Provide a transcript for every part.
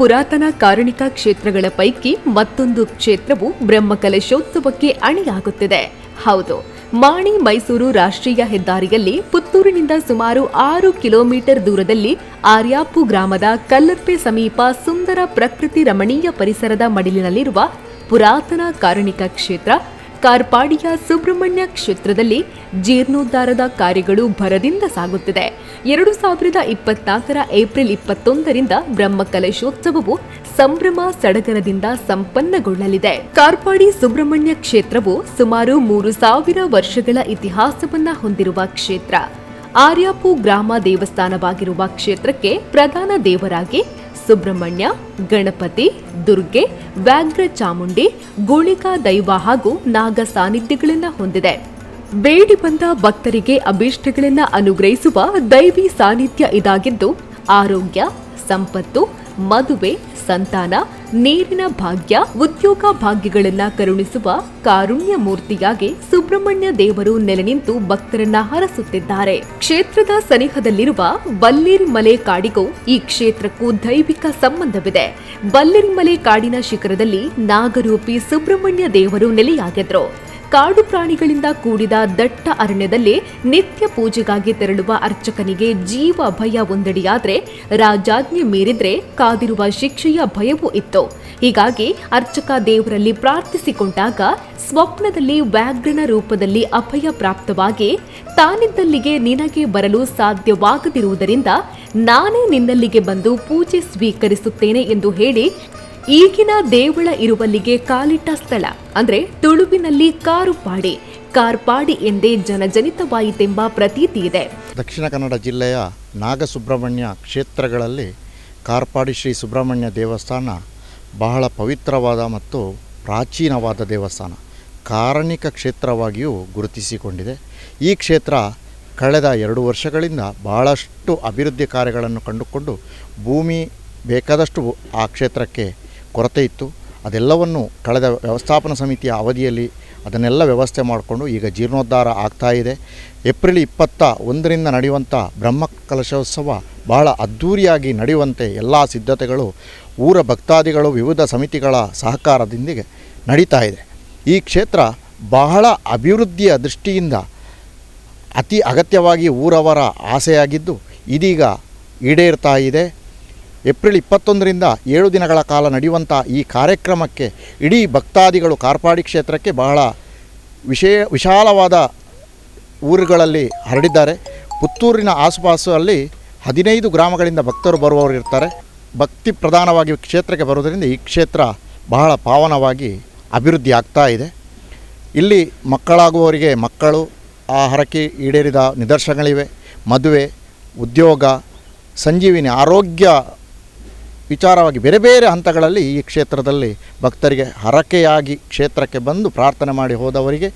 ಪುರಾತನ ಕಾರಣಿಕ ಕ್ಷೇತ್ರಗಳ ಪೈಕಿ ಮತ್ತೊಂದು ಕ್ಷೇತ್ರವು ಬ್ರಹ್ಮಕಲಶೋತ್ಸವಕ್ಕೆ ಅಣಿಯಾಗುತ್ತಿದೆ. ಹೌದು, ಮಾಣಿ ಮೈಸೂರು ರಾಷ್ಟ್ರೀಯ ಹೆದ್ದಾರಿಯಲ್ಲಿ ಪುತ್ತೂರಿನಿಂದ ಸುಮಾರು ಆರು ಕಿಲೋಮೀಟರ್ ದೂರದಲ್ಲಿ ಆರ್ಯಾಪು ಗ್ರಾಮದ ಕಲ್ಲರ್ಪೆ ಸಮೀಪ ಸುಂದರ ಪ್ರಕೃತಿ ರಮಣೀಯ ಪರಿಸರದ ಮಡಿಲಿನಲ್ಲಿರುವ ಪುರಾತನ ಕಾರಣಿಕ ಕ್ಷೇತ್ರ ಕಾರ್ಪಾಡಿಯ ಸುಬ್ರಹ್ಮಣ್ಯ ಕ್ಷೇತ್ರದಲ್ಲಿ ಜೀರ್ಣೋದ್ಧಾರದ ಕಾರ್ಯಗಳು ಭರದಿಂದ ಸಾಗುತ್ತಿದೆ. ಎರಡು ಸಾವಿರದ ಇಪ್ಪತ್ನಾಲ್ಕರ ಏಪ್ರಿಲ್ ಇಪ್ಪತ್ತೊಂದರಿಂದ ಬ್ರಹ್ಮಕಲಶೋತ್ಸವವು ಸಂಭ್ರಮ ಸಡಗರದಿಂದ ಸಂಪನ್ನಗೊಳ್ಳಲಿದೆ. ಕಾರ್ಪಾಡಿ ಸುಬ್ರಹ್ಮಣ್ಯ ಕ್ಷೇತ್ರವು ಸುಮಾರು ಮೂರು ಸಾವಿರ ವರ್ಷಗಳ ಇತಿಹಾಸವನ್ನ ಹೊಂದಿರುವ ಕ್ಷೇತ್ರ. ಆರ್ಯಾಪು ಗ್ರಾಮ ದೇವಸ್ಥಾನವಾಗಿರುವ ಕ್ಷೇತ್ರಕ್ಕೆ ಪ್ರಧಾನ ದೇವರಾಗಿ ಸುಬ್ರಹ್ಮಣ್ಯ, ಗಣಪತಿ, ದುರ್ಗೆ, ವ್ಯಾಘ್ರ ಚಾಮುಂಡಿ, ಗೋಳಿಕಾ ದೈವ ಹಾಗೂ ನಾಗ ಸಾನ್ನಿಧ್ಯಗಳನ್ನು ಹೊಂದಿದೆ. ಬೇಡಿ ಬಂದ ಭಕ್ತರಿಗೆ ಅಭೀಷ್ಟಗಳನ್ನು ಅನುಗ್ರಹಿಸುವ ದೈವಿ ಸಾನ್ನಿಧ್ಯ ಇದಾಗಿದ್ದು ಆರೋಗ್ಯ, ಸಂಪತ್ತು, ಮದುವೆ, ಸಂತಾನ, ನೀರಿನ ಭಾಗ್ಯ, ಉದ್ಯೋಗ ಭಾಗ್ಯಗಳನ್ನ ಕರುಣಿಸುವ ಕಾರುಣ್ಯ ಮೂರ್ತಿಯಾಗಿ ಸುಬ್ರಹ್ಮಣ್ಯ ದೇವರು ನೆಲೆ ನಿಂತು ಭಕ್ತರನ್ನ ಹರಸುತ್ತಿದ್ದಾರೆ. ಕ್ಷೇತ್ರದ ಸನಿಹದಲ್ಲಿರುವ ಬಲ್ಲೇರಿಮಲೆ ಕಾಡಿಗೂ ಈ ಕ್ಷೇತ್ರಕ್ಕೂ ದೈವಿಕ ಸಂಬಂಧವಿದೆ. ಬಲ್ಲೇರಿಮಲೆ ಕಾಡಿನ ಶಿಖರದಲ್ಲಿ ನಾಗರೂಪಿ ಸುಬ್ರಹ್ಮಣ್ಯ ದೇವರು ನೆಲೆಯಾಗಿದ್ರು. ಕಾಡು ಪ್ರಾಣಿಗಳಿಂದ ಕೂಡಿದ ದಟ್ಟ ಅರಣ್ಯದಲ್ಲಿ ನಿತ್ಯ ಪೂಜೆಗಾಗಿ ತೆರಳುವ ಅರ್ಚಕನಿಗೆ ಜೀವ ಭಯ ಒಂದಡಿಯಾದರೆ ರಾಜಾಜ್ಞೆ ಮೀರಿದ್ರೆ ಕಾದಿರುವ ಶಿಕ್ಷೆಯ ಭಯವೂ ಇತ್ತು. ಹೀಗಾಗಿ ಅರ್ಚಕ ದೇವರಲ್ಲಿ ಪ್ರಾರ್ಥಿಸಿಕೊಂಡಾಗ ಸ್ವಪ್ನದಲ್ಲಿ ವ್ಯಾಘ್ರನ ರೂಪದಲ್ಲಿ ಅಭಯ ಪ್ರಾಪ್ತವಾಗಿ ತಾನಿದ್ದಲ್ಲಿಗೆ ನಿನಗೆ ಬರಲು ಸಾಧ್ಯವಾಗದಿರುವುದರಿಂದ ನಾನೇ ನಿನ್ನಲ್ಲಿಗೆ ಬಂದು ಪೂಜೆ ಸ್ವೀಕರಿಸುತ್ತೇನೆ ಎಂದು ಹೇಳಿ ಈಗಿನ ದೇವಳ ಇರುವಲ್ಲಿಗೆ ಕಾಲಿಟ್ಟ ಸ್ಥಳ, ಅಂದ್ರೆ ತುಳುವಿನಲ್ಲಿ ಕಾರುಪಾಡಿ ಕಾರ್ಪಾಡಿ ಎಂದೇ ಜನಜನಿತವಾಯಿತೆಂಬ ಪ್ರತೀತಿ ಇದೆ. ದಕ್ಷಿಣ ಕನ್ನಡ ಜಿಲ್ಲೆಯ ನಾಗಸುಬ್ರಹ್ಮಣ್ಯ ಕ್ಷೇತ್ರಗಳಲ್ಲಿ ಕಾರ್ಪಾಡಿ ಶ್ರೀ ಸುಬ್ರಹ್ಮಣ್ಯ ದೇವಸ್ಥಾನ ಬಹಳ ಪವಿತ್ರವಾದ ಮತ್ತು ಪ್ರಾಚೀನವಾದ ದೇವಸ್ಥಾನ. ಕಾರಣಿಕ ಕ್ಷೇತ್ರವಾಗಿಯೂ ಗುರುತಿಸಿಕೊಂಡಿದೆ. ಈ ಕ್ಷೇತ್ರ ಕಳೆದ ಎರಡು ವರ್ಷಗಳಿಂದ ಬಹಳಷ್ಟು ಅಭಿವೃದ್ಧಿ ಕಾರ್ಯಗಳನ್ನು ಕಂಡುಕೊಂಡು ಭೂಮಿ ಬೇಕಾದಷ್ಟು ಆ ಕ್ಷೇತ್ರಕ್ಕೆ ಕೊರತೆ ಇತ್ತು. ಅದೆಲ್ಲವನ್ನು ಕಳೆದ ವ್ಯವಸ್ಥಾಪನಾ ಸಮಿತಿಯ ಅವಧಿಯಲ್ಲಿ ಅದನ್ನೆಲ್ಲ ವ್ಯವಸ್ಥೆ ಮಾಡಿಕೊಂಡು ಈಗ ಜೀರ್ಣೋದ್ಧಾರ ಆಗ್ತಾ ಇದೆ. ಏಪ್ರಿಲ್ ಇಪ್ಪತ್ತ ಒಂದರಿಂದ ನಡೆಯುವಂಥ ಬ್ರಹ್ಮ ಕಲಶೋತ್ಸವ ಬಹಳ ಅದ್ಧೂರಿಯಾಗಿ ನಡೆಯುವಂತೆ ಎಲ್ಲ ಸಿದ್ಧತೆಗಳು ಊರ ಭಕ್ತಾದಿಗಳು ವಿವಿಧ ಸಮಿತಿಗಳ ಸಹಕಾರದೊಂದಿಗೆ ನಡೀತಾ ಇದೆ. ಈ ಕ್ಷೇತ್ರ ಬಹಳ ಅಭಿವೃದ್ಧಿಯ ದೃಷ್ಟಿಯಿಂದ ಅತಿ ಅಗತ್ಯವಾಗಿ ಊರವರ ಆಸೆಯಾಗಿದ್ದು ಇದೀಗ ಈಡೇರ್ತಾ ಇದೆ. ಏಪ್ರಿಲ್ ಇಪ್ಪತ್ತೊಂದರಿಂದ ಏಳು ದಿನಗಳ ಕಾಲ ನಡೆಯುವಂಥ ಈ ಕಾರ್ಯಕ್ರಮಕ್ಕೆ ಇಡೀ ಭಕ್ತಾದಿಗಳು ಕಾರ್ಪಾಡಿ ಕ್ಷೇತ್ರಕ್ಕೆ ಬಹಳ ವಿಶೇ, ವಿಶಾಲವಾದ ಊರುಗಳಲ್ಲಿ ಹರಡಿದ್ದಾರೆ. ಪುತ್ತೂರಿನ ಆಸುಪಾಸಲ್ಲಿ ಹದಿನೈದು ಗ್ರಾಮಗಳಿಂದ ಭಕ್ತರು ಬರುವವರು ಇರ್ತಾರೆ. ಭಕ್ತಿ ಪ್ರಧಾನವಾಗಿ ಕ್ಷೇತ್ರಕ್ಕೆ ಬರುವುದರಿಂದ ಈ ಕ್ಷೇತ್ರ ಬಹಳ ಪಾವನವಾಗಿ ಅಭಿವೃದ್ಧಿ ಆಗ್ತಾ ಇದೆ. ಇಲ್ಲಿ ಮಕ್ಕಳಾಗುವವರಿಗೆ ಮಕ್ಕಳು ಆ ಹರಕೆ ಈಡೇರಿದ ನಿದರ್ಶನಗಳಿವೆ. ಮದುವೆ, ಉದ್ಯೋಗ, ಸಂಜೀವಿನಿ, ಆರೋಗ್ಯ ವಿಚಾರವಾಗಿ ಬೇರೆ ಬೇರೆ ಹಂತಗಳಲ್ಲಿ ಈ ಕ್ಷೇತ್ರದಲ್ಲಿ ಭಕ್ತರಿಗೆ ಹರಕೆಯಾಗಿ ಕ್ಷೇತ್ರಕ್ಕೆ ಬಂದು ಪ್ರಾರ್ಥನೆ ಮಾಡಿ ಹೋದವರಿಗೆ,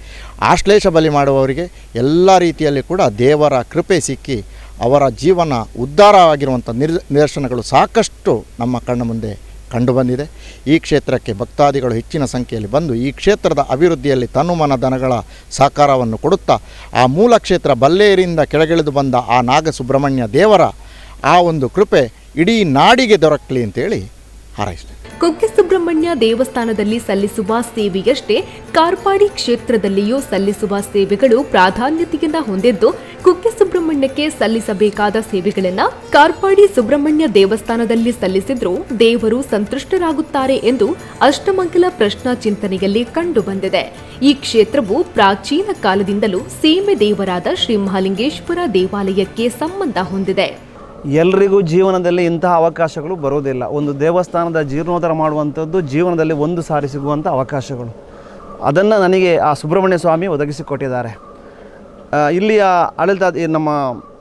ಆಶ್ಲೇಷ ಬಲಿ ಮಾಡುವವರಿಗೆ ಎಲ್ಲ ರೀತಿಯಲ್ಲಿ ಕೂಡ ದೇವರ ಕೃಪೆ ಸಿಕ್ಕಿ ಅವರ ಜೀವನ ಉದ್ಧಾರ ಆಗಿರುವಂಥ ನಿರ್ ನಿದರ್ಶನಗಳು ಸಾಕಷ್ಟು ನಮ್ಮ ಕಣ್ಣ ಮುಂದೆ ಕಂಡುಬಂದಿದೆ ಈ ಕ್ಷೇತ್ರಕ್ಕೆ ಭಕ್ತಾದಿಗಳು ಹೆಚ್ಚಿನ ಸಂಖ್ಯೆಯಲ್ಲಿ ಬಂದು ಈ ಕ್ಷೇತ್ರದ ಅಭಿವೃದ್ಧಿಯಲ್ಲಿ ತನುಮನ ದನಗಳ ಸಹಕಾರವನ್ನು ಕೊಡುತ್ತಾ, ಆ ಮೂಲ ಕ್ಷೇತ್ರ ಬಲ್ಲೇರಿಯಿಂದ ಕೆಳಗಿಳಿದು ಬಂದ ಆ ನಾಗಸುಬ್ರಹ್ಮಣ್ಯ ದೇವರ ಆ ಒಂದು ಕೃಪೆ ಇಡೀ ನಾಡಿಗೆ ದೊರಕಲಿ ಅಂತೇಳಿ ಹಾರೈಸ್ತೇನೆ ಕುಕ್ಕೆ ಸುಬ್ರಹ್ಮಣ್ಯ ದೇವಸ್ಥಾನದಲ್ಲಿ ಸಲ್ಲಿಸುವ ಸೇವೆಯಷ್ಟೇ ಕಾರ್ಪಾಡಿ ಕ್ಷೇತ್ರದಲ್ಲಿಯೂ ಸಲ್ಲಿಸುವ ಸೇವೆಗಳು ಪ್ರಾಧಾನ್ಯತೆಯನ್ನ ಹೊಂದಿದ್ದು, ಕುಕ್ಕೆ ಸುಬ್ರಹ್ಮಣ್ಯಕ್ಕೆ ಸಲ್ಲಿಸಬೇಕಾದ ಸೇವೆಗಳನ್ನ ಕಾರ್ಪಾಡಿ ಸುಬ್ರಹ್ಮಣ್ಯ ದೇವಸ್ಥಾನದಲ್ಲಿ ಸಲ್ಲಿಸಿದ್ರೂ ದೇವರು ಸಂತುಷ್ಟರಾಗುತ್ತಾರೆ ಎಂದು ಅಷ್ಟಮಂಗಲ ಪ್ರಶ್ನಾ ಚಿಂತನೆಯಲ್ಲಿ ಕಂಡುಬಂದಿದೆ ಈ ಕ್ಷೇತ್ರವು ಪ್ರಾಚೀನ ಕಾಲದಿಂದಲೂ ಸೀಮೆ ದೇವರಾದ ಶ್ರೀ ಮಹಾಲಿಂಗೇಶ್ವರ ದೇವಾಲಯಕ್ಕೆ ಸಂಬಂಧ ಹೊಂದಿದೆ. ಎಲ್ರಿಗೂ ಜೀವನದಲ್ಲಿ ಇಂತಹ ಅವಕಾಶಗಳು ಬರೋದಿಲ್ಲ. ಒಂದು ದೇವಸ್ಥಾನದ ಜೀರ್ಣೋದ್ಧಾರ ಮಾಡುವಂಥದ್ದು ಜೀವನದಲ್ಲಿ ಒಂದು ಸಾರಿ ಸಿಗುವಂಥ ಅವಕಾಶಗಳು. ಅದನ್ನು ನನಗೆ ಆ ಸುಬ್ರಹ್ಮಣ್ಯ ಸ್ವಾಮಿ ಒದಗಿಸಿಕೊಟ್ಟಿದ್ದಾರೆ. ಇಲ್ಲಿಯ ಆಡಳಿತ ನಮ್ಮ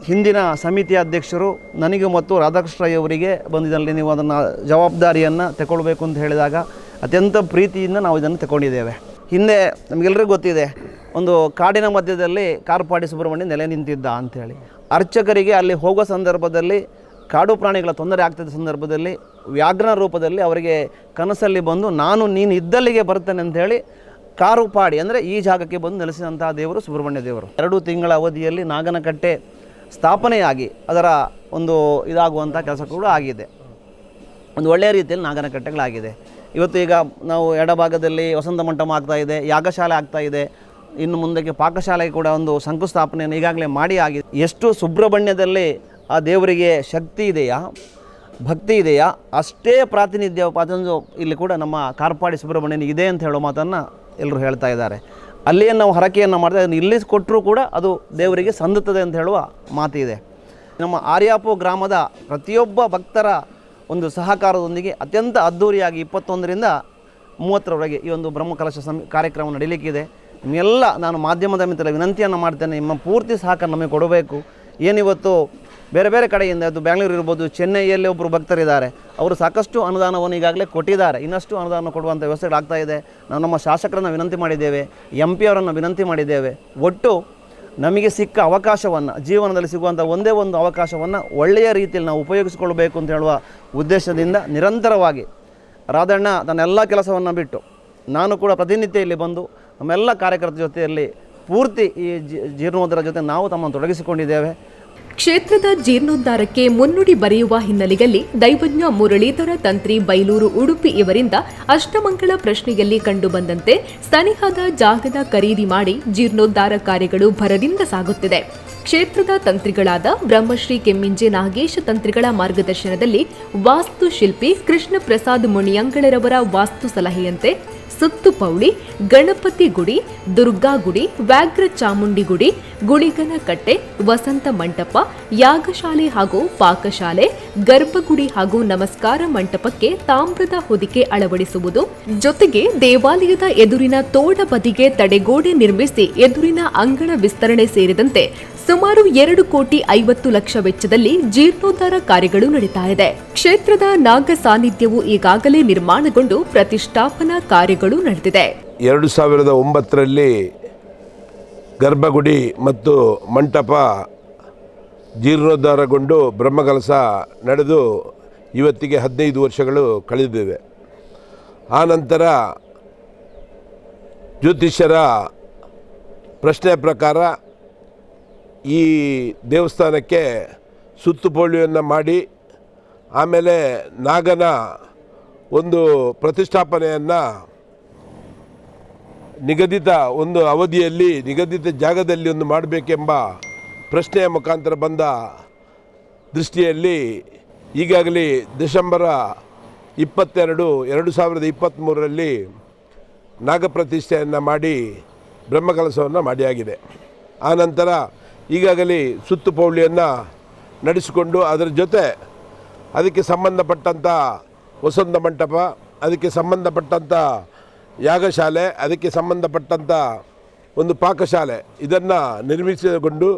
ಹಿಂದಿನ ಸಮಿತಿಯ ಅಧ್ಯಕ್ಷರು ನನಗೆ ಮತ್ತು ರಾಧಾಕೃಷ್ಣಯ್ಯವರಿಗೆ ಬಂದಿದ್ದಲ್ಲಿ ನೀವು ಅದನ್ನು ಜವಾಬ್ದಾರಿಯನ್ನು ತಗೊಳ್ಬೇಕು ಅಂತ ಹೇಳಿದಾಗ ಅತ್ಯಂತ ಪ್ರೀತಿಯಿಂದ ನಾವು ಇದನ್ನು ತಗೊಂಡಿದ್ದೇವೆ ಹಿಂದೆ ನಮಗೆಲ್ಲರಿಗೂ ಗೊತ್ತಿದೆ, ಒಂದು ಕಾಡಿನ ಮಧ್ಯದಲ್ಲಿ ಕಾರ್ಪಾಡಿ ಸುಬ್ರಹ್ಮಣ್ಯ ನೆಲೆ ನಿಂತಿದ್ದ ಅಂಥೇಳಿ ಅರ್ಚಕರಿಗೆ ಅಲ್ಲಿ ಹೋಗೋ ಸಂದರ್ಭದಲ್ಲಿ ಕಾಡು ಪ್ರಾಣಿಗಳ ತೊಂದರೆ ಆಗ್ತಿದ್ದ ಸಂದರ್ಭದಲ್ಲಿ ವ್ಯಾಘ್ರನ ರೂಪದಲ್ಲಿ ಅವರಿಗೆ ಕನಸಲ್ಲಿ ಬಂದು, ನಾನು, ನೀನು ಇದ್ದಲ್ಲಿಗೆ ಬರ್ತೇನೆ ಅಂಥೇಳಿ ಕಾರು ಪಾಡಿ, ಅಂದರೆ ಈ ಜಾಗಕ್ಕೆ ಬಂದು ನೆಲೆಸಿದಂತಹ ದೇವರು ಸುಬ್ರಹ್ಮಣ್ಯ ದೇವರು. ಎರಡು ತಿಂಗಳ ಅವಧಿಯಲ್ಲಿ ನಾಗನಕಟ್ಟೆ ಸ್ಥಾಪನೆಯಾಗಿ ಅದರ ಒಂದು ಇದಾಗುವಂಥ ಕೆಲಸ ಕೂಡ ಆಗಿದೆ. ಒಂದು ಒಳ್ಳೆಯ ರೀತಿಯಲ್ಲಿ ನಾಗನಕಟ್ಟೆಗಳಾಗಿದೆ. ಇವತ್ತು ಈಗ ನಾವು ಎಡಭಾಗದಲ್ಲಿ ವಸಂತ ಮಂಟಪ ಆಗ್ತಾ ಯಾಗಶಾಲೆ ಆಗ್ತಾ ಇನ್ನು ಮುಂದಕ್ಕೆ ಪಾಕಶಾಲೆಗೆ ಕೂಡ ಒಂದು ಶಂಕುಸ್ಥಾಪನೆಯನ್ನು ಈಗಾಗಲೇ ಮಾಡಿ ಆಗಿದೆ ಎಷ್ಟು ಸುಬ್ರಹ್ಮಣ್ಯದಲ್ಲಿ ಆ ದೇವರಿಗೆ ಶಕ್ತಿ ಇದೆಯಾ? ಭಕ್ತಿ ಇದೆಯಾ? ಅಷ್ಟೇ ಪ್ರಾತಿನಿಧ್ಯ ಅದೊಂದು ಇಲ್ಲಿ ಕೂಡ ನಮ್ಮ ಕಾರ್ಪಾಡಿ ಸುಬ್ರಹ್ಮಣ್ಯನ ಇದೆ ಅಂತ ಹೇಳೋ ಮಾತನ್ನು ಎಲ್ಲರೂ ಹೇಳ್ತಾ ಇದ್ದಾರೆ. ಅಲ್ಲಿಯೇ ನಾವು ಹರಕೆಯನ್ನು ಮಾಡಿದೆ ಅದನ್ನು ಇಲ್ಲಿ ಕೊಟ್ಟರೂ ಕೂಡ ಅದು ದೇವರಿಗೆ ಸಂದುತ್ತದೆ ಅಂತ ಹೇಳುವ ಮಾತಿದೆ. ನಮ್ಮ ಆರ್ಯಾಪು ಗ್ರಾಮದ ಪ್ರತಿಯೊಬ್ಬ ಭಕ್ತರ ಒಂದು ಸಹಕಾರದೊಂದಿಗೆ ಅತ್ಯಂತ ಅದ್ಧೂರಿಯಾಗಿ ಇಪ್ಪತ್ತೊಂದರಿಂದ ಮೂವತ್ತರವರೆಗೆ ಈ ಒಂದು ಬ್ರಹ್ಮಕಲಶ ಸಂ ಕಾರ್ಯಕ್ರಮ ನಡೀಲಿಕ್ಕಿದೆ. ನಿಮ್ಮೆಲ್ಲ ನಾನು ಮಾಧ್ಯಮದ ಮಿತ್ರ ವಿನಂತಿಯನ್ನು ಮಾಡ್ತೇನೆ. ನಿಮ್ಮ ಪೂರ್ತಿ ಸಹಕಾರ ನಮಗೆ ಕೊಡಬೇಕು. ಏನಿವತ್ತು ಬೇರೆ ಬೇರೆ ಕಡೆಯಿಂದ, ಅದು ಬ್ಯಾಂಗ್ಳೂರು ಇರ್ಬೋದು, ಚೆನ್ನೈಯಲ್ಲಿ ಒಬ್ಬರು ಭಕ್ತರಿದ್ದಾರೆ. ಅವರು ಸಾಕಷ್ಟು ಅನುದಾನವನ್ನು ಈಗಾಗಲೇ ಕೊಟ್ಟಿದ್ದಾರೆ. ಇನ್ನಷ್ಟು ಅನುದಾನ ಕೊಡುವಂಥ ವ್ಯವಸ್ಥೆಗಳಾಗ್ತಾ ಇದೆ. ನಾವು ನಮ್ಮ ಶಾಸಕರನ್ನು ವಿನಂತಿ ಮಾಡಿದ್ದೇವೆ ಎಂ ಪಿ ಅವರನ್ನು ವಿನಂತಿ ಮಾಡಿದ್ದೇವೆ. ಒಟ್ಟು ನಮಗೆ ಸಿಕ್ಕ ಅವಕಾಶವನ್ನು, ಜೀವನದಲ್ಲಿ ಸಿಗುವಂಥ ಒಂದೇ ಒಂದು ಅವಕಾಶವನ್ನು ಒಳ್ಳೆಯ ರೀತಿಯಲ್ಲಿ ನಾವು ಉಪಯೋಗಿಸಿಕೊಳ್ಬೇಕು ಅಂತ ಹೇಳುವ ಉದ್ದೇಶದಿಂದ ನಿರಂತರವಾಗಿ ರಾಧಣ್ಣ ತನ್ನೆಲ್ಲ ಕೆಲಸವನ್ನು ಬಿಟ್ಟು, ನಾನು ಕೂಡ ಪ್ರತಿನಿತ್ಯ ಇಲ್ಲಿ ಬಂದು ನಮ್ಮೆಲ್ಲ ಕಾರ್ಯಕರ್ತರ ಜೊತೆಯಲ್ಲಿ ಪೂರ್ತಿ ಈ ಜೀರ್ಣೋದ್ಧಾರ ಜೊತೆ ನಾವು ತಮ್ಮನ್ನು ತೊಡಗಿಸಿಕೊಂಡಿದ್ದೇವೆ. ಕ್ಷೇತ್ರದ ಜೀರ್ಣೋದ್ಧಾರಕ್ಕೆ ಮುನ್ನುಡಿ ಬರೆಯುವ ಹಿನ್ನೆಲೆಯಲ್ಲಿ ದೈವಜ್ಞ ಮುರಳೀಧರ ತಂತ್ರಿ ಬೈಲೂರು ಉಡುಪಿ ಇವರಿಂದ ಅಷ್ಟಮಂಗಳ ಪ್ರಶ್ನೆಯಲ್ಲಿ ಕಂಡುಬಂದಂತೆ ಸನಿಹದ ಜಾಗದ ಖರೀದಿ ಮಾಡಿ ಜೀರ್ಣೋದ್ಧಾರ ಕಾರ್ಯಗಳು ಭರದಿಂದ ಸಾಗುತ್ತಿದೆ. ಕ್ಷೇತ್ರದ ತಂತ್ರಿಗಳಾದ ಬ್ರಹ್ಮಶ್ರೀ ಕೆಮ್ಮಿಂಜೆ ನಾಗೇಶ ತಂತ್ರಿಗಳ ಮಾರ್ಗದರ್ಶನದಲ್ಲಿ ವಾಸ್ತುಶಿಲ್ಪಿ ಕೃಷ್ಣ ಪ್ರಸಾದ್ ಮುನಿಯಂಗಳರವರ ವಾಸ್ತು ಸಲಹೆಯಂತೆ ಸುತ್ತುಪೌಳಿ ಗಣಪತಿ ಗುಡಿ, ದುರ್ಗಾ ಗುಡಿ, ವ್ಯಾಘ್ರ ಚಾಮುಂಡಿ ಗುಡಿ ಗುಳಿಗನ ಕಟ್ಟೆ ವಸಂತ ಮಂಟಪ, ಯಾಗಶಾಲೆ ಹಾಗೂ ಪಾಕಶಾಲೆ, ಗರ್ಭಗುಡಿ ಹಾಗೂ ನಮಸ್ಕಾರ ಮಂಟಪಕ್ಕೆ ತಾಮ್ರದ ಹೊದಿಕೆ ಅಳವಡಿಸುವುದು, ಜೊತೆಗೆ ದೇವಾಲಯದ ಎದುರಿನ ತೋಡ ಬದಿಗೆ ತಡೆಗೋಡೆ ನಿರ್ಮಿಸಿ ಎದುರಿನ ಅಂಗಳ ವಿಸ್ತರಣೆ ಸೇರಿದಂತೆ ಸುಮಾರು ಎರಡು ಕೋಟಿ ಐವತ್ತು ಲಕ್ಷ ವೆಚ್ಚದಲ್ಲಿ ಜೀರ್ಣೋದ್ಧಾರ ಕಾರ್ಯಗಳು ನಡೀತಾ ಇದೆ. ಕ್ಷೇತ್ರದ ನಾಗ ಸಾನ್ನಿಧ್ಯವು ಈಗಾಗಲೇ ನಿರ್ಮಾಣಗೊಂಡು ಪ್ರತಿಷ್ಠಾಪನಾ ಕಾರ್ಯಗಳು ನಡೆದಿದೆ. ಎರಡು ಸಾವಿರದ ಒಂಬತ್ತರಲ್ಲಿ ಗರ್ಭಗುಡಿ ಮತ್ತು ಮಂಟಪ ಜೀರ್ಣೋದ್ಧಾರಗೊಂಡು ಬ್ರಹ್ಮಕಲಸ ನಡೆದು ಇವತ್ತಿಗೆ ಹದಿನೈದು ವರ್ಷಗಳು ಕಳೆದಿವೆ. ಆನಂತರ ನಂತರ ಜ್ಯೋತಿಷ್ಯರ ಪ್ರಶ್ನೆ ಪ್ರಕಾರ ಈ ದೇವಸ್ಥಾನಕ್ಕೆ ಸುತ್ತುಪೋಳಿಯನ್ನು ಮಾಡಿ, ಆಮೇಲೆ ನಾಗನ ಒಂದು ಪ್ರತಿಷ್ಠಾಪನೆಯನ್ನು ನಿಗದಿತ ಒಂದು ಅವಧಿಯಲ್ಲಿ, ನಿಗದಿತ ಜಾಗದಲ್ಲಿ ಒಂದು ಮಾಡಬೇಕೆಂಬ ಪ್ರಶ್ನೆಯ ಮುಖಾಂತರ ಬಂದ ದೃಷ್ಟಿಯಲ್ಲಿ ಈಗಾಗಲೇ ಡಿಸೆಂಬರ ಇಪ್ಪತ್ತೆರಡು, ಎರಡು ಸಾವಿರದ ಇಪ್ಪತ್ತ್ಮೂರರಲ್ಲಿ ನಾಗಪ್ರತಿಷ್ಠೆಯನ್ನು ಮಾಡಿ ಬ್ರಹ್ಮಕಲಸವನ್ನು ಮಾಡಿಯಾಗಿದೆ. ಆನಂತರ ಈಗಾಗಲೇ ಸುತ್ತು ಪೌಳಿಯನ್ನು ನಡೆಸಿಕೊಂಡು ಅದರ ಜೊತೆ ಅದಕ್ಕೆ ಸಂಬಂಧಪಟ್ಟಂಥ ವಸಂತ ಮಂಟಪ, ಅದಕ್ಕೆ ಸಂಬಂಧಪಟ್ಟಂಥ ಯಾಗಶಾಲೆ, ಅದಕ್ಕೆ ಸಂಬಂಧಪಟ್ಟಂಥ ಒಂದು ಪಾಕಶಾಲೆ ಇದನ್ನು ನಿರ್ಮಿಸಿಕೊಂಡು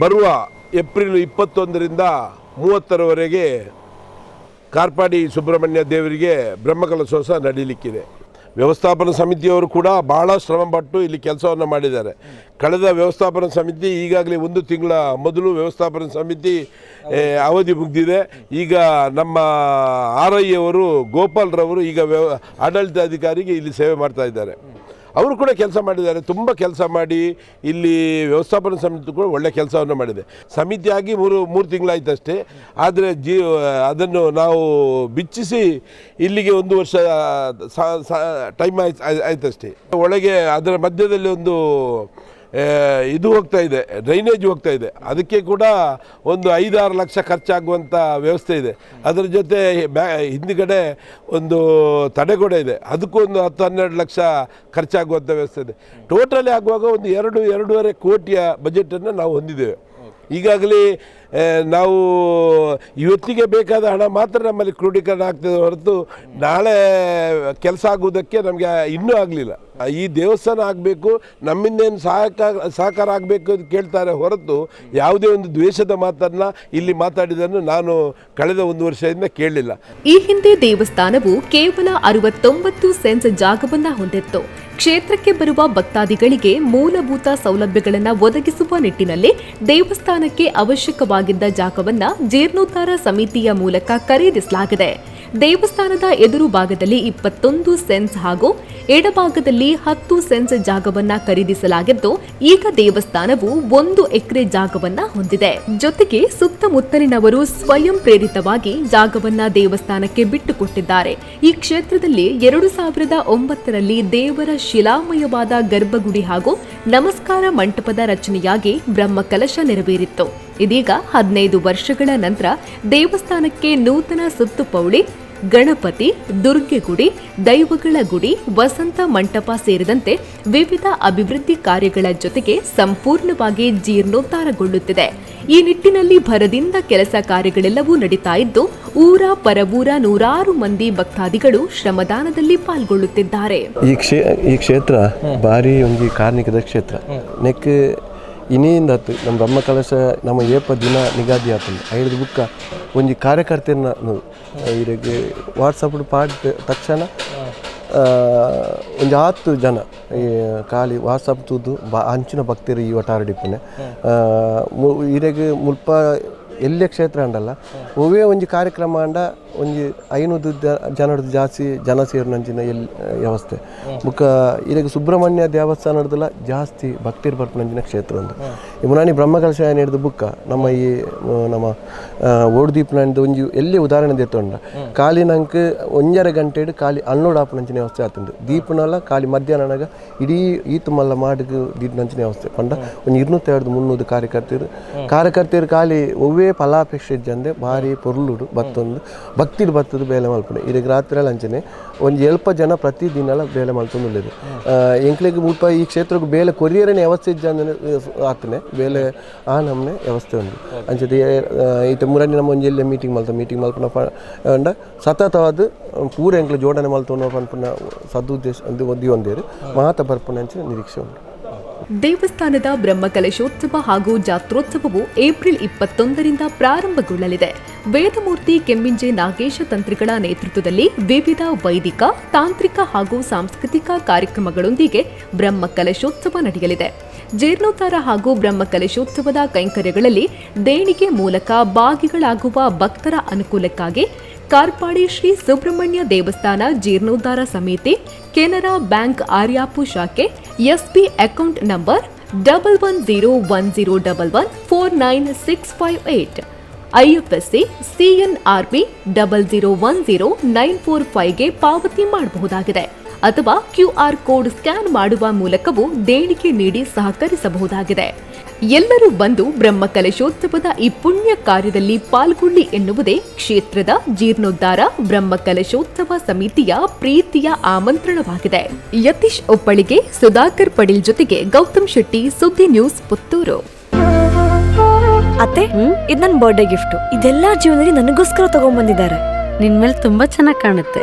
ಬರುವ ಏಪ್ರಿಲ್ ಇಪ್ಪತ್ತೊಂದರಿಂದ ಮೂವತ್ತರವರೆಗೆ ಕಾರ್ಪಾಡಿ ಸುಬ್ರಹ್ಮಣ್ಯ ದೇವರಿಗೆ ಬ್ರಹ್ಮಕಲಶೋತ್ಸವ ನಡೀಲಿಕ್ಕಿದೆ. ವ್ಯವಸ್ಥಾಪನಾ ಸಮಿತಿಯವರು ಕೂಡ ಭಾಳ ಶ್ರಮಪಟ್ಟು ಇಲ್ಲಿ ಕೆಲಸವನ್ನು ಮಾಡಿದ್ದಾರೆ. ಕಳೆದ ವ್ಯವಸ್ಥಾಪನ ಸಮಿತಿ ಈಗಾಗಲೇ ಒಂದು ತಿಂಗಳ ಮೊದಲು ವ್ಯವಸ್ಥಾಪನ ಸಮಿತಿ ಅವಧಿ ಮುಗಿದಿದೆ. ಈಗ ನಮ್ಮ ಆರ್ ಐ ಅವರು ಗೋಪಾಲ್ರವರು ಈಗ ವ್ಯವ ಆಡಳಿತಾಧಿಕಾರಿಗೆ ಇಲ್ಲಿ ಸೇವೆ ಮಾಡ್ತಾ ಇದ್ದಾರೆ. ಅವರು ಕೂಡ ಕೆಲಸ ಮಾಡಿದ್ದಾರೆ. ತುಂಬ ಕೆಲಸ ಮಾಡಿ ಇಲ್ಲಿ ವ್ಯವಸ್ಥಾಪನಾ ಸಮಿತಿ ಕೂಡ ಒಳ್ಳೆ ಕೆಲಸವನ್ನು ಮಾಡಿದೆ. ಸಮಿತಿಯಾಗಿ ಮೂರು ಮೂರು ತಿಂಗಳಾಯ್ತಷ್ಟೇ. ಆದರೆ ಜೀ, ಅದನ್ನು ನಾವು ಬಿಚ್ಚಿಸಿ ಇಲ್ಲಿಗೆ ಒಂದು ವರ್ಷ ಟೈಮ್ ಆಯ್ತು ಆಯ್ತಷ್ಟೇ. ಒಳಗೆ ಅದರ ಮಧ್ಯದಲ್ಲಿ ಒಂದು ಇದು ಹೋಗ್ತಾ ಇದೆ. ಡ್ರೈನೇಜ್ ಹೋಗ್ತಾ ಇದೆ. ಅದಕ್ಕೆ ಕೂಡ ಒಂದು ಐದಾರು ಲಕ್ಷ ಖರ್ಚಾಗುವಂಥ ವ್ಯವಸ್ಥೆ ಇದೆ. ಅದರ ಜೊತೆ ಬ್ಯಾ, ಹಿಂದ್ಗಡೆ ಒಂದು ತಡೆಗೋಡೆ ಇದೆ. ಅದಕ್ಕೂ ಒಂದು ಹತ್ತು ಹನ್ನೆರಡು ಲಕ್ಷ ಖರ್ಚಾಗುವಂಥ ವ್ಯವಸ್ಥೆ ಇದೆ. ಟೋಟಲಿ ಆಗುವಾಗ ಒಂದು ಎರಡು, ಎರಡೂವರೆ ಕೋಟಿಯ ಬಜೆಟನ್ನು ನಾವು ಹೊಂದಿದ್ದೇವೆ. ಈಗಾಗಲೇ ನಾವು ಇವತ್ತಿಗೆ ಬೇಕಾದ ಹಣ ಮಾತ್ರ ನಮ್ಮಲ್ಲಿ ಕ್ರೋಢೀಕರಣ ಆಗ್ತದೆ ಹೊರತು ನಾಳೆ ಕೆಲಸ ಆಗುವುದಕ್ಕೆ ನಮಗೆ ಇನ್ನೂ ಆಗಲಿಲ್ಲ. ಈ ದೇವಸ್ಥಾನ ಆಗಬೇಕು ನಮ್ಮಿಂದೇನು ಸಹಕಾರ ಸಹಕಾರ ಆಗಬೇಕು ಅಂತ ಕೇಳ್ತಾರೆ ಹೊರತು ಯಾವುದೇ ಒಂದು ದ್ವೇಷದ ಮಾತನ್ನು ಇಲ್ಲಿ ಮಾತಾಡಿದನ್ನು ನಾನು ಕಳೆದ ಒಂದು ವರ್ಷದಿಂದ ಕೇಳಲಿಲ್ಲ. ಈ ಹಿಂದೆ ದೇವಸ್ಥಾನವು ಕೇವಲ ಅರವತ್ತೊಂಬತ್ತು ಸೆನ್ಸ್ ಜಾಗವನ್ನು ಹೊಂದಿತ್ತು. ಕ್ಷೇತ್ರಕ್ಕೆ ಬರುವ ಭಕ್ತಾದಿಗಳಿಗೆ ಮೂಲಭೂತ ಸೌಲಭ್ಯಗಳನ್ನು ಒದಗಿಸುವ ನಿಟ್ಟಿನಲ್ಲಿ ದೇವಸ್ಥಾನಕ್ಕೆ ಅವಶ್ಯಕವಾಗಿದ್ದ ಜಾಗವನ್ನ ಜೀರ್ಣೋದ್ಧಾರ ಸಮಿತಿಯ ಮೂಲಕ ಖರೀದಿಸಲಾಗಿದೆ. ದೇವಸ್ಥಾನದ ಎದುರು ಭಾಗದಲ್ಲಿ ಇಪ್ಪತ್ತೊಂದು ಸೆನ್ಸ್ ಹಾಗೂ ಎಡಭಾಗದಲ್ಲಿ ಹತ್ತು ಸೆನ್ಸ್ ಜಾಗವನ್ನ ಖರೀದಿಸಲಾಗಿದ್ದು, ಈಗ ದೇವಸ್ಥಾನವು ಒಂದು ಎಕರೆ ಜಾಗವನ್ನ ಹೊಂದಿದೆ. ಜೊತೆಗೆ ಸುತ್ತಮುತ್ತಲಿನವರು ಸ್ವಯಂ ಪ್ರೇರಿತವಾಗಿ ಜಾಗವನ್ನ ದೇವಸ್ಥಾನಕ್ಕೆ ಬಿಟ್ಟುಕೊಟ್ಟಿದ್ದಾರೆ. ಈ ಕ್ಷೇತ್ರದಲ್ಲಿ ಎರಡು ಸಾವಿರದ ಒಂಬತ್ತರಲ್ಲಿ ದೇವರ ಶಿಲಾಮಯವಾದ ಗರ್ಭಗುಡಿ ಹಾಗೂ ನಮಸ್ಕಾರ ಮಂಟಪದ ರಚನೆಯಾಗಿ ಬ್ರಹ್ಮಕಲಶ ನೆರವೇರಿತ್ತು. ಇದೀಗ ಹದಿನೈದು ವರ್ಷಗಳ ನಂತರ ದೇವಸ್ಥಾನಕ್ಕೆ ನೂತನ ಸುತ್ತುಪೌಳಿ ಗಣಪತಿ ದುರ್ಗೆ ಗುಡಿ ದೈವಗಳ ಗುಡಿ ವಸಂತ ಮಂಟಪ ಸೇರಿದಂತೆ ವಿವಿಧ ಅಭಿವೃದ್ಧಿ ಕಾರ್ಯಗಳ ಜೊತೆಗೆ ಸಂಪೂರ್ಣವಾಗಿ ಜೀರ್ಣೋದ್ಧಾರಗೊಳ್ಳುತ್ತಿದೆ. ಈ ನಿಟ್ಟಿನಲ್ಲಿ ಭರದಿಂದ ಕೆಲಸ ಕಾರ್ಯಗಳೆಲ್ಲವೂ ನಡೀತಾ ಇದ್ದು ಊರ ಪರವೂರ ನೂರಾರು ಮಂದಿ ಭಕ್ತಾದಿಗಳು ಶ್ರಮದಾನದಲ್ಲಿ ಪಾಲ್ಗೊಳ್ಳುತ್ತಿದ್ದಾರೆ. ಈ ಈ ಕ್ಷೇತ್ರ ಭಾರಿ ಒಂದು ಕಾರ್ಣಿಕದ ಕ್ಷೇತ್ರ. ನೆಕ್ ಇನಿಯಿಂದ ಆತು ನಮ್ಮ ಬ್ರಹ್ಮ ಕಲಶ ನಮ್ಮ ಏಪ ದಿನ ನಿಗಾದಿ ಆತಂದು. ಐದು ಬುಕ್ಕ. ಒಂಜಿ ಕಾರ್ಯಕರ್ತೆಯನ್ನ ಇರಗೆ ವಾಟ್ಸಪ್ ಪಾಡ್ ತಕ್ಷಣ ಒಂದು ಹತ್ತು ಜನ, ಈ, ಖಾಲಿ ವಾಟ್ಸಪ್ ತೂದು ಬಾ, ಅಂಚಿನ ಭಕ್ತರು ಈ ಒಟ್ಟಾರ ಇದಕ್ಕೆ ಮುಲ್ಪ ಎಲ್ಲೇ ಕ್ಷೇತ್ರ ಅಂಡಲ್ಲ ಒವೇ ಒಂಜಿ ಕಾರ್ಯಕ್ರಮ ಅಂಡ ಒಂಜಿ ಐನೂರು ಜನರ್ದು ಜಾಸ್ತಿ ಜನ ಸೇರಿನಂಚಿನ ಎಲ್ಲಿ ವ್ಯವಸ್ಥೆ. ಬುಕ್ಕ ಇದಕ್ಕೆ ಸುಬ್ರಹ್ಮಣ್ಯ ದೇವಸ್ಥಾನದಲ್ಲ ಜಾಸ್ತಿ ಭಕ್ತಿರ್ ಬರ್ಪನಂಚಿನ ಕ್ಷೇತ್ರ ಅಂತ ಈ ಮುನಾನಿ ಬ್ರಹ್ಮಕಲಶಾಯ ಬುಕ್ಕ ನಮ್ಮ ಈ ನಮ್ಮ ಓಡ್ದೀಪ್ನಂದು ಒಂಜಿ ಎಲ್ಲಿ ಉದಾಹರಣೆ ದೇತೊಂಡ ಖಾಲಿ ನಂಗೆ ಒಂಜರ ಹಿಡಿದು ಖಾಲಿ ಅನ್ಲೋಡ್ ಆಪನಂಚಿನ ವ್ಯವಸ್ಥೆ ಆತಂದು. ದೀಪನಲ್ಲ ಖಾಲಿ ಮಧ್ಯಾಹ್ನನಾಗ ಇಡೀ ಈತ ಮಲ್ಲ ಮಾಡಿದ ದೀಪನಂಚಿನ ವ್ಯವಸ್ಥೆ. ಪಂಡ ಒಂದು ಇರ್ನೂತ್ತೆರಡು ಮುನ್ನೂರು ಕಾರ್ಯಕರ್ತರು. ಕಾರ್ಯಕರ್ತರು ಖಾಲಿ ಒವ್ವೇ ಫಲಾಪೇಕ್ಷೆ ಇಜ್ಜಂದೆ ಭಾರಿ ಪೊರ್ಲುಡು ಬತ್ತೊಂದು ಭಕ್ತಿಡ್ ಬತ್ತದು ಬೇಲೆ ಮಲ್ಪುಡು. ಇದಕ್ಕೆ ರಾತ್ರಿ ಅಂಚನೆ ಒಂದು ಎಲ್ಪ ಜನ ಪ್ರತಿದಿನ ಬೇಲೆ ಮಲ್ತೊಂದು ಉಳ್ಳೇದು ಎಂಕ್ಲೆಗ್ ಮುಲ್ಪ ಈ ಕ್ಷೇತ್ರಕ್ಕೆ ಬೇಲೆ ಕೊರಿಯರನೆ ವ್ಯವಸ್ಥೆ ಇಜ್ಜಂದನೆ ಆತನೆ ಬೇಲೆ ಆ ನಮ್ಮನೆ ವ್ಯವಸ್ಥೆ ಉಂಟು. ಅಂಚದೆ ಈತ ಮುರಣಿ ನಮ್ಮ ಒಂಜಿ ಎಲ್ಲೆ ಮೀಟಿಂಗ್ ಮಲ್ತ. ಮೀಟಿಂಗ್ ಮಲ್ಪನ ಅಂಡ ಸತತವಾದ ಪೂರ ಎಂಕ್ಲೆ ಜೋಡಣೆ ಮಲ್ತೊಂಡು ಪನ್ಪುನ ಸದುದ್ದೇಶ, ಒಂದು ಒದ್ದಿ ಒಂದೇರು ಮಾತ ಬರ್ಪುನ ಅಂಚಿನ ನಿರೀಕ್ಷೆ ಉಂಟು. ದೇವಸ್ಥಾನದ ಬ್ರಹ್ಮಕಲಶೋತ್ಸವ ಹಾಗೂ ಜಾತ್ರೋತ್ಸವವು ಏಪ್ರಿಲ್ ಇಪ್ಪತ್ತೊಂದರಿಂದ ಪ್ರಾರಂಭಗೊಳ್ಳಲಿದೆ. ವೇದಮೂರ್ತಿ ಕೆಮ್ಮಿಂಜೆ ನಾಗೇಶ ತಂತ್ರಿಗಳ ನೇತೃತ್ವದಲ್ಲಿ ವಿವಿಧ ವೈದಿಕ, ತಾಂತ್ರಿಕ ಹಾಗೂ ಸಾಂಸ್ಕೃತಿಕ ಕಾರ್ಯಕ್ರಮಗಳೊಂದಿಗೆ ಬ್ರಹ್ಮಕಲಶೋತ್ಸವ ನಡೆಯಲಿದೆ. ಜೀರ್ಣೋದ್ಧಾರ ಹಾಗೂ ಬ್ರಹ್ಮಕಲಶೋತ್ಸವದ ಕೈಂಕರ್ಯಗಳಲ್ಲಿ ದೇಣಿಗೆ ಮೂಲಕ ಭಾಗಿಗಳಾಗುವ ಭಕ್ತರ ಅನುಕೂಲಕ್ಕಾಗಿ ಕಾರ್ಪಾಡಿ ಶ್ರೀ ಸುಬ್ರಹ್ಮಣ್ಯ ದೇವಸ್ಥಾನ ಜೀರ್ಣೋದ್ಧಾರ ಸಮಿತಿ, ಕೆನರಾ ಬ್ಯಾಂಕ್ ಆರ್ಯಾಪು ಶಾಖೆ, SB account number double one zero one zero double one four nine six five eight IFSC CNRB double zero one zero nine four ಫೈವ್ಗೆ ಪಾವತಿ ಮಾಡಬಹುದಾಗಿದೆ. ಅಥವಾ ಕ್ಯೂಆರ್ ಕೋಡ್ ಸ್ಕ್ಯಾನ್ ಮಾಡುವ ಮೂಲಕವೂ ದೇಣಿಗೆ ನೀಡಿ ಸಹಕರಿಸಬಹುದಾಗಿದೆ. ಎಲ್ಲರೂ ಬಂದು ಬ್ರಹ್ಮಕಲಶೋತ್ಸವದ ಈ ಪುಣ್ಯ ಕಾರ್ಯದಲ್ಲಿ ಪಾಲ್ಗೊಳ್ಳಿ ಎನ್ನುವುದೇ ಕ್ಷೇತ್ರದ ಜೀರ್ಣೋದ್ಧಾರ ಬ್ರಹ್ಮಕಲಶೋತ್ಸವ ಸಮಿತಿಯ ಪ್ರೀತಿಯ ಆಮಂತ್ರಣವಾಗಿದೆ. ಯತೀಶ್ ಒಪ್ಪಳಿಗೆ ಸುಧಾಕರ್ ಪಡೀಲ್ ಜೊತೆಗೆ ಗೌತಮ್ ಶೆಟ್ಟಿ ಸುದ್ದಿ ನ್ಯೂಸ್ ಪುತ್ತೂರು. ಅತ್ತೆ, ಇದು ನನ್ನ ಬರ್ಡೇ ಗಿಫ್ಟ್ ಇದೆಲ್ಲ ಜೀವನದಲ್ಲಿ ನನಗೋಸ್ಕರ ತಗೊಂಡ್ಬಂದಿದ್ದಾರೆ ನಿನ್ ಮೇಲೆ ತುಂಬಾ ಚೆನ್ನಾಗಿ ಕಾಣುತ್ತೆ.